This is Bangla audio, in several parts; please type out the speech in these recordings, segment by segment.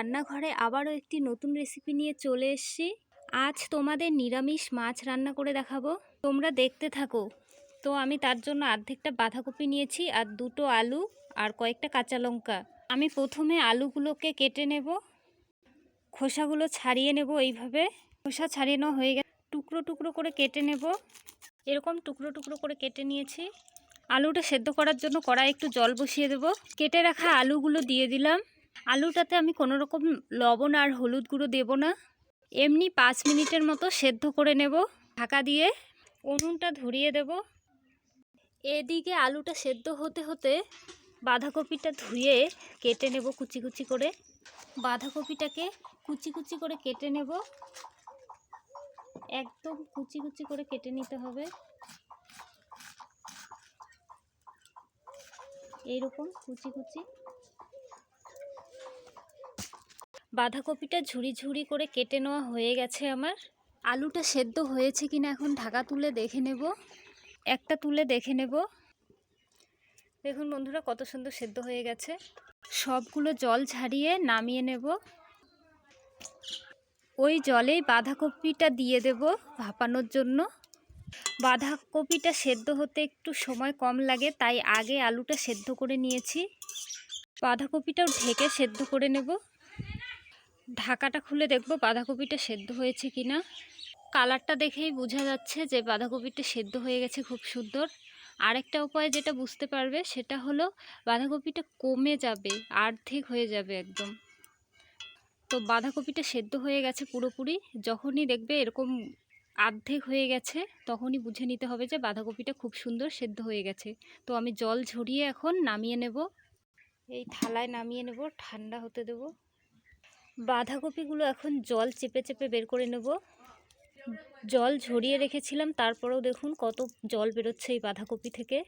রান্নাঘরে আবারও একটি নতুন রেসিপি নিয়ে চলে এসেছি। আজ তোমাদের নিরামিষ মাছ রান্না করে দেখাবো। তোমরা দেখতে থাকো। তো আমি তার জন্য অর্ধেকটা বাঁধাকপি নিয়েছি আর দুটো আলু আর কয়েকটা কাঁচা লঙ্কা। আমি প্রথমে আলুগুলোকে কেটে নেব। খোসাগুলো ছাড়িয়ে নেব এইভাবে। খোসা ছাড়িয়ে নেওয়া হয়ে গেছে। টুকরো টুকরো করে কেটে নেব। এরকম টুকরো টুকরো করে কেটে নিয়েছি। আলুটা সেদ্ধ করার জন্য কড়াই একটু জল বসিয়ে দেব। কেটে রাখা আলুগুলো দিয়ে দিলাম। আলুটাতে আমি কোনো রকম লবণ আর হলুদ গুঁড়ো দেব না। এমনি পাঁচ মিনিটের মতো সেদ্ধ করে নেব। ঢাকা দিয়ে উনুনটা ধরিয়ে দেব। এদিকে আলুটা সেদ্ধ হতে হতে বাঁধাকপিটা ধুয়ে কেটে নেব কুচি কুচি করে। বাঁধাকপিটাকে কুচি কুচি করে কেটে নেব। একদম কুচি কুচি করে কেটে নিতে হবে। এইরকম কুচি কুচি বাঁধাকপিটা ঝুড়ি ঝুড়ি করে কেটে নেওয়া হয়ে গেছে আমার। আলুটা সেদ্ধ হয়েছে কিনা এখন ঢাকা তুলে দেখে নেব। একটা তুলে দেখে নেব। দেখুন বন্ধুরা কত সুন্দর সেদ্ধ হয়ে গেছে। সবগুলো জল ঝারিয়ে নামিয়ে নেব। ওই জলেই বাঁধাকপিটা দিয়ে দেব ভাপানোর জন্য। বাঁধাকপিটা সেদ্ধ হতে একটু সময় কম লাগে, তাই আগে আলুটা সেদ্ধ করে নিয়েছি। বাঁধাকপিটাও ঢেকে সেদ্ধ করে নেব। ঢাকাটা খুলে দেখব বাঁধাকপিটা সেদ্ধ হয়েছে কি না কালারটা দেখেই বোঝা যাচ্ছে যে বাঁধাকপিটা সেদ্ধ হয়ে গেছে খুব সুন্দর। আরেকটা উপায় যেটা বুঝতে পারবে সেটা হলো বাঁধাকপিটা কমে যাবে, আর্ধেক হয়ে যাবে একদম। তো বাঁধাকপিটা সেদ্ধ হয়ে গেছে পুরোপুরি, যখনই দেখবে এরকম আর্ধেক হয়ে গেছে, তখনই বুঝে নিতে হবে যে বাঁধাকপিটা খুব সুন্দর সেদ্ধ হয়ে গেছে। তো আমি জল ঝরিয়ে এখন নামিয়ে নেব। এই থালায় নামিয়ে নেব, ঠান্ডা হতে দেব। বাঁধাকপিগুলো এখন জল চেপে চেপে বের করে নেব। জল ঝরিয়ে রেখেছিলাম, তারপরেও দেখুন কত জল বেরোচ্ছে এই বাঁধাকপি থেকে।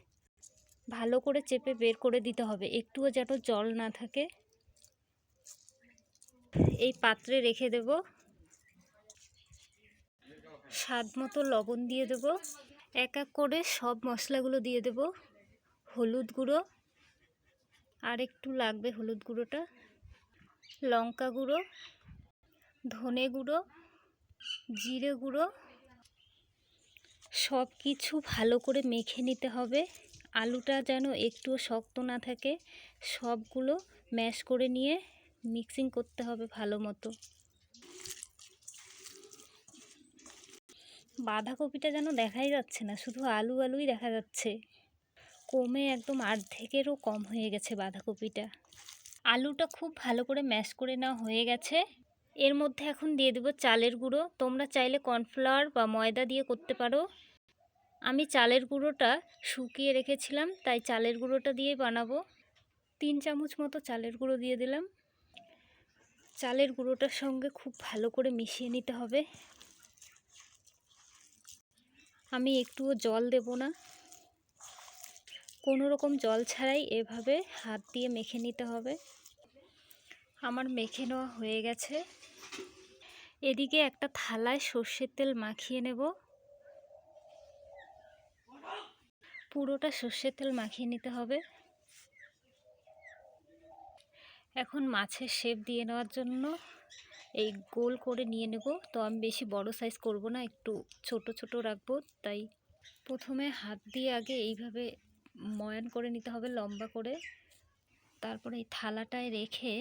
ভালো করে চেপে বের করে দিতে হবে, একটুও যেন জল না থাকে। এই পাত্রে রেখে দেব। স্বাদ মতো লবণ দিয়ে দেব। এক এক করে সব মশলাগুলো দিয়ে দেব। হলুদ গুঁড়ো, আর একটু লাগবে হলুদ গুঁড়োটা। লঙ্কা গুঁড়ো, ধনে গুঁড়ো, জিরে গুঁড়ো সব কিছু ভালো করে মেখে নিতে হবে। আলুটা যেন একটুও শক্ত না থাকে, সবগুলো ম্যাশ করে নিয়ে মিক্সিং করতে হবে ভালো মতো। বাঁধাকপিটা যেন দেখাই যাচ্ছে না, শুধু আলু আলুই দেখা যাচ্ছে। কমে একদম অর্ধেকেরও কম হয়ে গেছে বাঁধাকপিটা। আলুটা খুব ভালো করে ম্যাশ করে নেওয়া হয়ে গেছে। এর মধ্যে এখন দিয়ে দেবো চালের গুঁড়ো। তোমরা চাইলে কর্নফ্লাওয়ার বা ময়দা দিয়ে করতে পারো। আমি চালের গুঁড়োটা শুকিয়ে রেখেছিলাম, তাই চালের গুঁড়োটা দিয়েই বানাবো। তিন চামচ মতো চালের গুঁড়ো দিয়ে দিলাম। চালের গুঁড়োটার সঙ্গে খুব ভালো করে মিশিয়ে নিতে হবে। আমি একটুও জল দেব না। কোনো রকম জল ছাড়াই এভাবে হাত দিয়ে মেখে নিতে হবে। আমার মেখে নেওয়া হয়ে গেছে। এদিকে একটা থালায় সর্ষের তেল মাখিয়ে নেব। পুরোটা সর্ষের তেল মাখিয়ে নিতে হবে। এখন মাছের শেপ দিয়ে নেওয়ার জন্য এই গোল করে নিয়ে নেব। তো আমি বেশি বড় সাইজ করব না, একটু ছোট ছোট রাখব। তাই প্রথমে হাত দিয়ে আগে এইভাবে ময়ান করে নিতে হবে লম্বা করে। তারপরে এই থালাটায় রেখে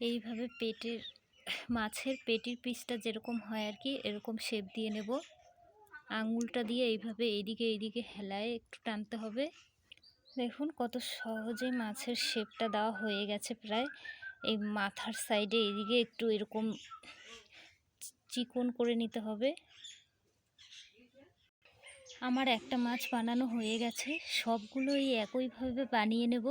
এইভাবে পেটের, মাছের পেটির পিসটা যেরকম হয় আর কি, এরকম শেপ দিয়ে নেব। আঙুলটা দিয়ে এইভাবে এইদিকে এইদিকে হেলায় একটু টানতে হবে। দেখুন কত সহজে মাছের শেপটা দেওয়া হয়ে গেছে প্রায়। এই মাথার সাইডে এদিকে একটু এরকম চিকন করে নিতে হবে। আমার একটা মাছ বানানো হয়ে গেছে সবগুলো এই একইভাবে বানিয়ে নেব।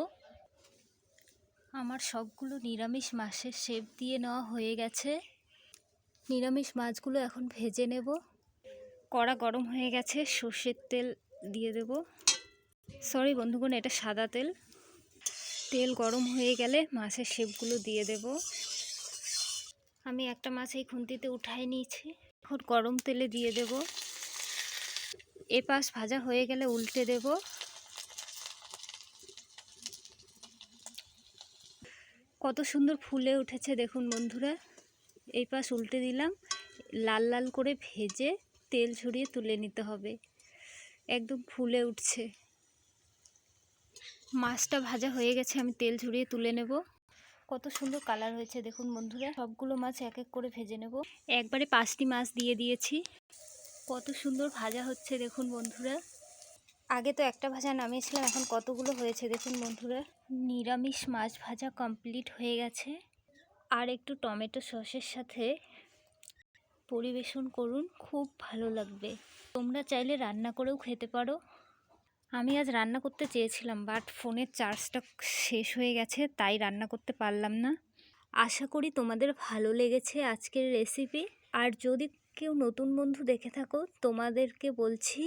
আমার সবগুলো নিরামিষ মাছের শেপ দিয়ে নেওয়া হয়ে গেছে। নিরামিষ মাছগুলো এখন ভেজে নেব। কড়া গরম হয়ে গেছে, সর্ষের তেল দিয়ে দেব। সরি বন্ধুগণ, এটা সাদা তেল। তেল গরম হয়ে গেলে মাছের শেপগুলো দিয়ে দেব। আমি একটা মাছ এই খুন্তিতে উঠাই নিয়েছি। এখন গরম তেলে দিয়ে দেব। এ পাশ ভাজা হয়ে গেলে উল্টে দেব। কত সুন্দর ফুলে উঠেছে দেখুন বন্ধুরা। এই পাশ উল্টে দিলাম। লাল লাল করে ভেজে তেল ঝরিয়ে তুলে নিতে হবে। একদম ফুলে উঠছে। মাছটা ভাজা হয়ে গেছে, আমি তেল ঝরিয়ে তুলে নেব। কত সুন্দর কালার হয়েছে দেখুন বন্ধুরা। সবগুলো মাছ এক এক করে ভেজে নেব। একবারে পাঁচটি মাছ দিয়ে দিয়েছি। কত সুন্দর ভাজা হচ্ছে দেখুন বন্ধুরা। আগে তো একটা ভাজা নামিয়েছিলাম এখন কতগুলো হয়েছে দেখুন বন্ধুরা? নিরামিষ মাছ ভাজা কমপ্লিট হয়ে গেছে। আর একটু টমেটো সসের সাথে পরিবেশন করুন খুব ভালো লাগবে। তোমরা চাইলে রান্না করেও খেতে পারো। আমি আজ রান্না করতে চেয়েছিলাম বাট ফোনের চার্জটা শেষ হয়ে গেছে তাই রান্না করতে পারলাম না। আশা করি তোমাদের ভালো লেগেছে আজকের রেসিপি আর যদি কেউ নতুন বন্ধু দেখে থাকো, তোমাদেরকে বলছি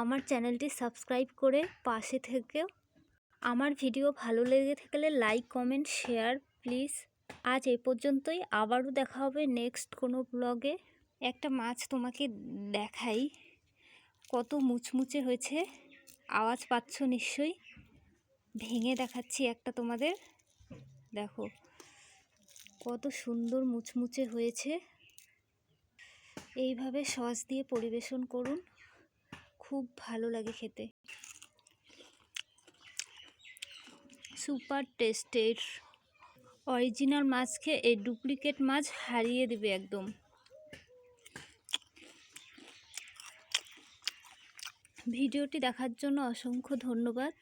আমার চ্যানেলটি সাবস্ক্রাইব করে পাশে থেকেও। আমার ভিডিও ভালো লেগে থাকলে লাইক, কমেন্ট, শেয়ার প্লিজ। আজ এই পর্যন্তই, আবারও দেখা হবে নেক্সট কোনো ব্লগে। একটা মাছ তোমাকে দেখাই, কত মুচমুচে হয়েছে, আওয়াজ পাচ্ছ নিশ্চয়ই। ভেঙে দেখাচ্ছি একটা তোমাদের। দেখো, কত সুন্দর মুচমুচে হয়েছে। এইভাবে সস দিয়ে পরিবেশন করুন। খুব ভালো লাগে খেতে। সুপার টেস্টের অরিজিনাল মাছ খেয়ে এই ডুপ্লিকেট মাছ হারিয়ে দেবে একদম। ভিডিওটি দেখার জন্য অসংখ্য ধন্যবাদ।